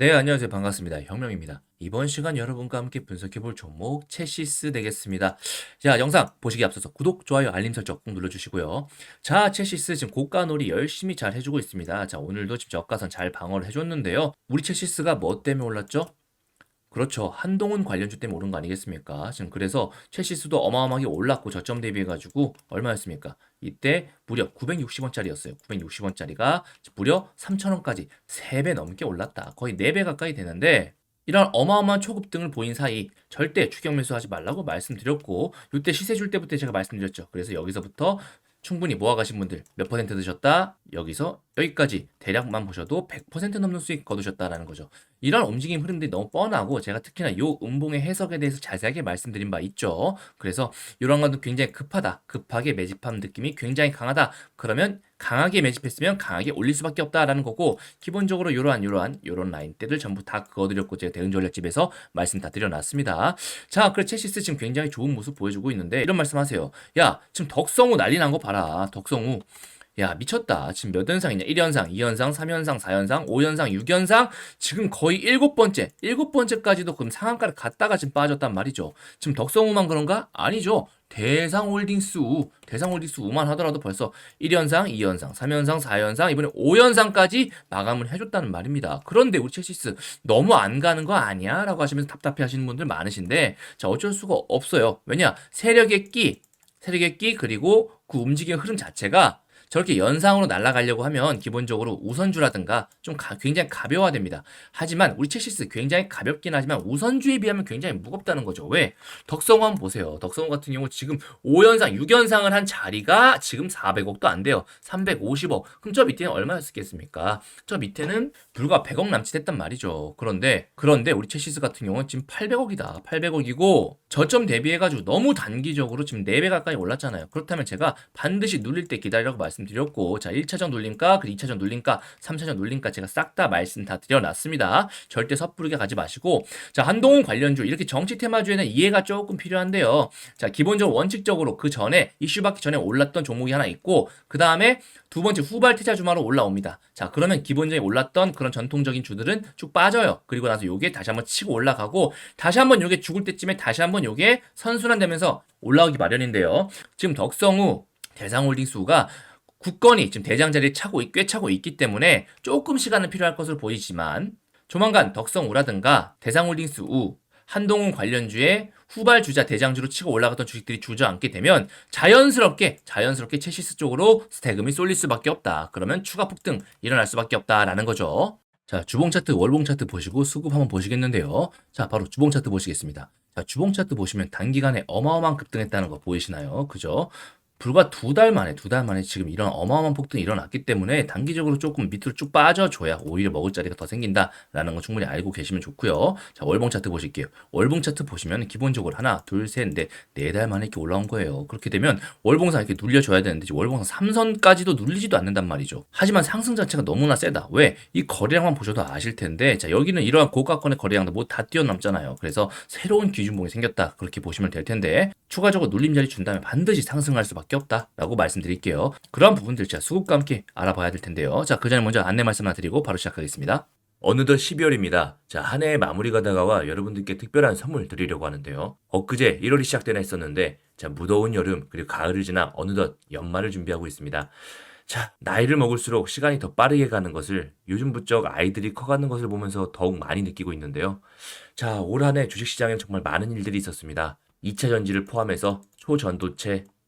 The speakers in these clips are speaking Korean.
네, 안녕하세요. 반갑습니다. 혁명입니다. 이번 시간 여러분과 함께 분석해 볼 종목 채시스 되겠습니다. 자, 영상 보시기 앞서서 구독, 좋아요, 알림 설정 꼭 눌러주시고요. 자, 채시스 지금 고가놀이 열심히 잘 해주고 있습니다. 자, 오늘도 지금 저가선 잘 방어를 해줬는데요. 우리 채시스가 뭐 때문에 올랐죠? 그렇죠. 한동훈 관련주 때문에 오른 거 아니겠습니까? 지금 그래서 채시스도 어마어마하게 올랐고 저점 대비해가지고 얼마였습니까? 이때 무려 960원짜리였어요. 960원짜리가 무려 3,000원까지 3배 넘게 올랐다. 거의 4배 가까이 되는데 이런 어마어마한 초급등을 보인 사이 절대 추격 매수하지 말라고 말씀드렸고 이때 시세 줄 때부터 제가 말씀드렸죠. 그래서 여기서부터 충분히 모아가신 분들 몇 퍼센트 드셨다? 여기서 여기까지 대략만 보셔도 100% 넘는 수익 거두셨다라는 거죠. 이런 움직임 흐름들이 너무 뻔하고 제가 특히나 요 음봉의 해석에 대해서 자세하게 말씀드린 바 있죠. 그래서 이런 것도 굉장히 급하다. 급하게 매집한 느낌이 굉장히 강하다. 그러면 강하게 매집했으면 강하게 올릴 수밖에 없다라는 거고 기본적으로 이러한 이러한 이런 라인대들 전부 다 그어드렸고 제가 대응 전략집에서 말씀 다 드려놨습니다. 자, 그래 채시스 지금 굉장히 좋은 모습 보여주고 있는데 이런 말씀하세요. 야, 지금 덕성우 난리 난 거 봐라. 덕성우. 야, 미쳤다. 지금 몇 연상이냐? 1연상, 2연상, 3연상, 4연상, 5연상, 6연상, 지금 거의 일곱 번째, 일곱 번째까지도 그럼 상한가를 갔다가 지금 빠졌단 말이죠. 지금 덕성우만 그런가? 아니죠. 대상홀딩스 우, 대상홀딩스 우만 하더라도 벌써 1연상, 2연상, 3연상, 4연상, 이번에 5연상까지 마감을 해줬다는 말입니다. 그런데 우리 첼시스 너무 안 가는 거 아니야? 라고 하시면서 답답해 하시는 분들 많으신데, 자, 어쩔 수가 없어요. 왜냐? 세력의 끼, 세력의 끼, 그리고 그 움직임의 흐름 자체가 저렇게 연상으로 날아가려고 하면 기본적으로 우선주라든가 좀 가- 굉장히 가벼워됩니다. 하지만 우리 첼시스 굉장히 가볍긴 하지만 우선주에 비하면 굉장히 무겁다는 거죠. 왜? 덕성호 한번 보세요. 덕성호 같은 경우 지금 5연상, 6연상을 한 자리가 지금 400억도 안 돼요. 350억. 그럼 저 밑에는 얼마였겠습니까? 저 밑에는 불과 100억 남짓했단 말이죠. 그런데 그런데 우리 첼시스 같은 경우는 지금 800억이다. 800억이고 저점 대비해가지고 너무 단기적으로 지금 4배 가까이 올랐잖아요. 그렇다면 제가 반드시 눌릴 때 기다리라고 말씀 드렸고 자 1차전 눌림가 그리고 2차전 눌림가 3차전 눌림가 제가 싹 다 말씀 다 드려놨습니다. 절대 섣부르게 가지 마시고 자 한동훈 관련주 이렇게 정치 테마주에는 이해가 조금 필요한데요. 자 기본적으로 원칙적으로 그 전에 이슈 받기 전에 올랐던 종목이 하나 있고 그 다음에 두 번째 후발 태자 주마로 올라옵니다. 자 그러면 기본적인 올랐던 그런 전통적인 주들은 쭉 빠져요. 그리고 나서 요게 다시 한번 치고 올라가고 다시 한번 요게 죽을 때쯤에 다시 한번 요게 선순환되면서 올라오기 마련인데요. 지금 덕성우 대상홀딩스가 국건이 지금 대장 자리에 차고 있- 꽤 차고 있기 때문에 조금 시간은 필요할 것으로 보이지만 조만간 덕성우라든가 대상홀딩스 우 한동훈 관련주의 후발 주자 대장주로 치고 올라갔던 주식들이 주저앉게 되면 자연스럽게 자연스럽게 체시스 쪽으로 스태금이 쏠릴 수밖에 없다. 그러면 추가 폭등 일어날 수밖에 없다라는 거죠. 자, 주봉 차트, 월봉 차트 보시고 수급 한번 보시겠는데요. 자, 바로 주봉 차트 보시겠습니다. 자, 주봉 차트 보시면 단기간에 어마어마한 급등했다는 거 보이시나요? 그죠? 불과 두 달 만에, 두 달 만에 지금 이런 어마어마한 폭등이 일어났기 때문에 단기적으로 조금 밑으로 쭉 빠져줘야 오히려 먹을 자리가 더 생긴다라는 거 충분히 알고 계시면 좋고요. 자, 월봉 차트 보실게요. 월봉 차트 보시면 기본적으로 하나, 둘, 셋, 넷, 네 달 만에 이렇게 올라온 거예요. 그렇게 되면 월봉상 이렇게 눌려줘야 되는데 월봉상 3선까지도 눌리지도 않는단 말이죠. 하지만 상승 자체가 너무나 세다. 왜? 이 거래량만 보셔도 아실 텐데 자, 여기는 이러한 고가권의 거래량도 뭐 다 뛰어넘잖아요. 그래서 새로운 기준봉이 생겼다. 그렇게 보시면 될 텐데 추가적으로 눌림 자리 준다면 반드시 상승할 수밖에 없다라고 말씀드릴게요. 그런 부분들 제가 수급과 함께 알아봐야 될 텐데요. 자, 그 전에 먼저 안내 말씀 하나 드리고 바로 시작하겠습니다. 어느덧 12월입니다. 자, 한 해의 마무리가 다가와 여러분들께 특별한 선물 드리려고 하는데요. 엊그제 1월이 시작되나 했었는데, 자, 무더운 여름, 그리고 가을을 지나 어느덧 연말을 준비하고 있습니다. 자, 나이를 먹을수록 시간이 더 빠르게 가는 것을 요즘 부쩍 아이들이 커가는 것을 보면서 더욱 많이 느끼고 있는데요. 자, 올 한 해 주식시장엔 정말 많은 일들이 있었습니다. 2차 전지를 포함해서 초전도체,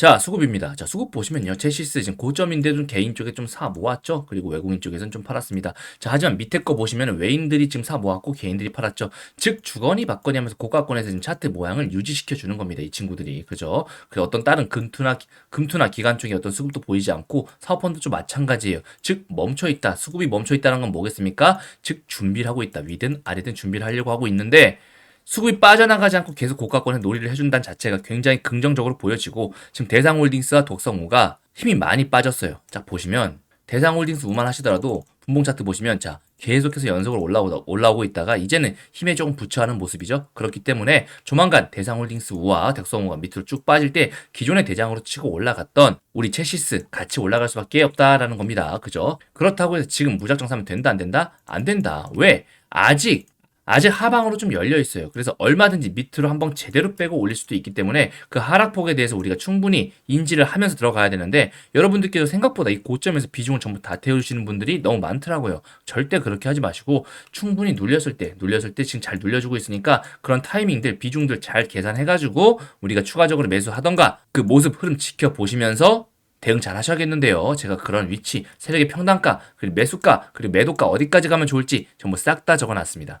자, 수급입니다. 자, 수급 보시면요. 제시스 지금 고점인데도 개인 쪽에 좀 사 모았죠. 그리고 외국인 쪽에서는 좀 팔았습니다. 자, 하지만 밑에 거 보시면 외인들이 지금 사 모았고 개인들이 팔았죠. 즉, 주거니 받거니 하면서 고가권에서 지금 차트 모양을 유지시켜 주는 겁니다. 이 친구들이. 그죠? 그 어떤 다른 금투나, 금투나 기관 쪽에 어떤 수급도 보이지 않고 사업펀드도 마찬가지예요. 즉, 멈춰 있다. 수급이 멈춰 있다는 건 뭐겠습니까? 즉, 준비를 하고 있다. 위든 아래든 준비를 하려고 하고 있는데, 수급이 빠져나가지 않고 계속 고가권에 놀이를 해준다는 자체가 굉장히 긍정적으로 보여지고 지금 대상홀딩스와 독성우가 힘이 많이 빠졌어요. 자 보시면 대상홀딩스 우만 하시더라도 분봉 차트 보시면 자 계속해서 연속으로 올라오다, 올라오고 있다가 이제는 힘에 조금 부처하는 모습이죠. 그렇기 때문에 조만간 대상홀딩스 우와 덱성우가 밑으로 쭉 빠질 때 기존의 대장으로 치고 올라갔던 우리 체시스 같이 올라갈 수밖에 없다라는 겁니다. 그죠? 그렇다고 해서 지금 무작정 사면 된다 안 된다? 안 된다. 왜? 아직 아직 하방으로 좀 열려 있어요. 그래서 얼마든지 밑으로 한번 제대로 빼고 올릴 수도 있기 때문에 그 하락폭에 대해서 우리가 충분히 인지를 하면서 들어가야 되는데 여러분들께서 생각보다 이 고점에서 비중을 전부 다 태우시는 분들이 너무 많더라고요. 절대 그렇게 하지 마시고 충분히 눌렸을 때, 눌렸을 때 지금 잘 눌려주고 있으니까 그런 타이밍들, 비중들 잘 계산해가지고 우리가 추가적으로 매수하던가 그 모습 흐름 지켜보시면서 대응 잘 하셔야겠는데요. 제가 그런 위치, 세력의 평단가, 그리고 매수가, 그리고 매도가 어디까지 가면 좋을지 전부 싹 다 적어놨습니다.